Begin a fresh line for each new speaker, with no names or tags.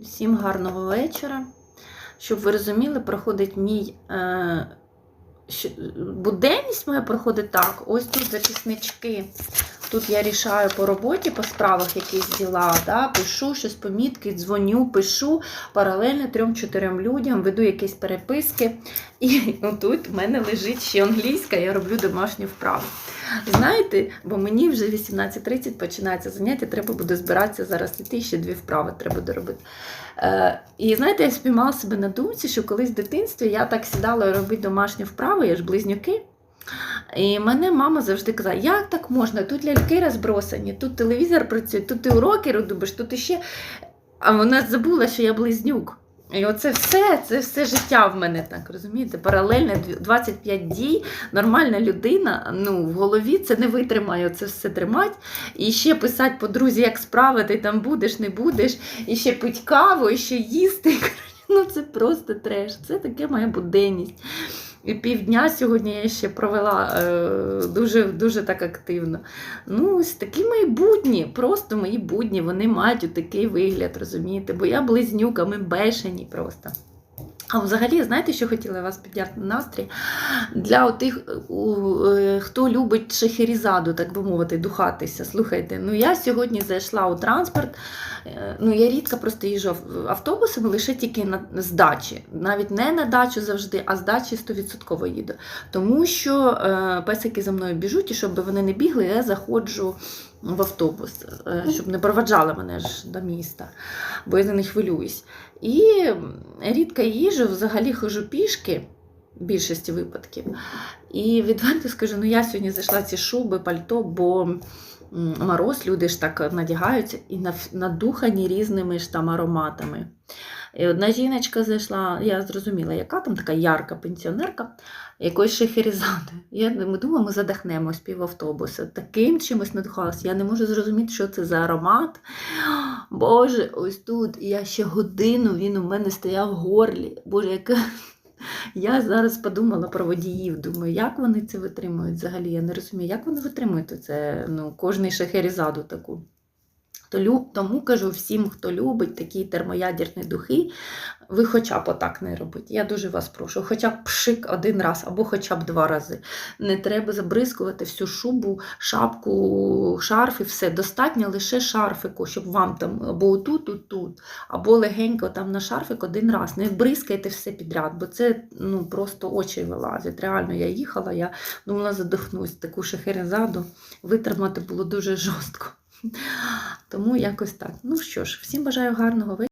Всім гарного вечора. Щоб ви розуміли, проходить мій е, буденність моя проходить так. Ось тут записнички. Тут я рішаю по роботі, по справах якісь діла, да, пишу щось помітки, дзвоню, пишу паралельно трьом-чотирьом людям, веду якісь переписки. І тут в мене лежить ще англійська, я роблю домашню вправу. Знаєте, бо мені вже 18.30 починається заняття, треба буде збиратися зараз іти, ще дві вправи треба доробити. Е, і знаєте, я спіймала себе на думці, що колись в дитинстві я так сідала робити домашні вправи, я ж близнюки. І мене мама завжди казала, як так можна? Тут ляльки розбросані, тут телевізор працює, тут ти уроки робиш, тут іще. А вона забула, що я близнюк. І оце все, це все життя в мене так, розумієте? Паралельне дві- 25 дій, нормальна людина ну, в голові це не витримає це все тримати. І ще писати подрузі, як справи, ти там будеш, не будеш, і ще пить каву, і ще їсти. Ну це просто треш. Це таке моя буденність. І півдня сьогодні я ще провела е, дуже, дуже так активно. Ну, ось такі мої будні, просто мої будні, вони мають такий вигляд, розумієте? Бо я близнюка, ми бешені просто. А взагалі, знаєте, що хотіла вас підняти на настрій? Для тих, хто любить шехерізаду, так би мовити, духатися. Слухайте, ну я сьогодні зайшла у транспорт. е, Ну, я рідко просто ав- автобусами, лише тільки на з дачі. Навіть не на дачу завжди, а з дачі 100% їду. Тому що е, песики за мною біжуть, і щоб вони не бігли, я заходжу в автобус, е, щоб не проваджали мене ж до міста, бо я за них хвилююсь. І рідко їжу, взагалі хожу пішки в більшості випадків. І відверто скажу, ну я сьогодні зайшла ці шуби, пальто, бо мороз, люди ж так надягаються і надухані різними ж там ароматами. І одна жіночка зайшла, я зрозуміла, яка там така ярка пенсіонерка, якоюсь шеферізадою. Я думаю, ми задихнемось пів автобуса. Таким чимось надихалася. Я не можу зрозуміти, що це за аромат. Боже, ось тут. Я ще годину він у мене стояв в горлі. Боже, яка. Я зараз подумала про водіїв. Думаю, як вони це витримують взагалі? Я не розумію, як вони витримують це, ну, кожний шахерізаду таку. Тому кажу всім, хто любить такі термоядерні духи, ви хоча б отак не робіть. Я дуже вас прошу, хоча б пшик один раз або хоча б два рази. Не треба забризкувати всю шубу, шапку, шарф і все. Достатньо лише шарфику, щоб вам там або отут, тут, тут, або легенько там на шарфик один раз. Не бризкайте все підряд, бо це ну, просто очі вилазять. Реально, я їхала, я думала, задохнусь. Таку шахерезаду витримати було дуже жорстко. Тому якось так. Ну що ж, всім бажаю гарного вечора.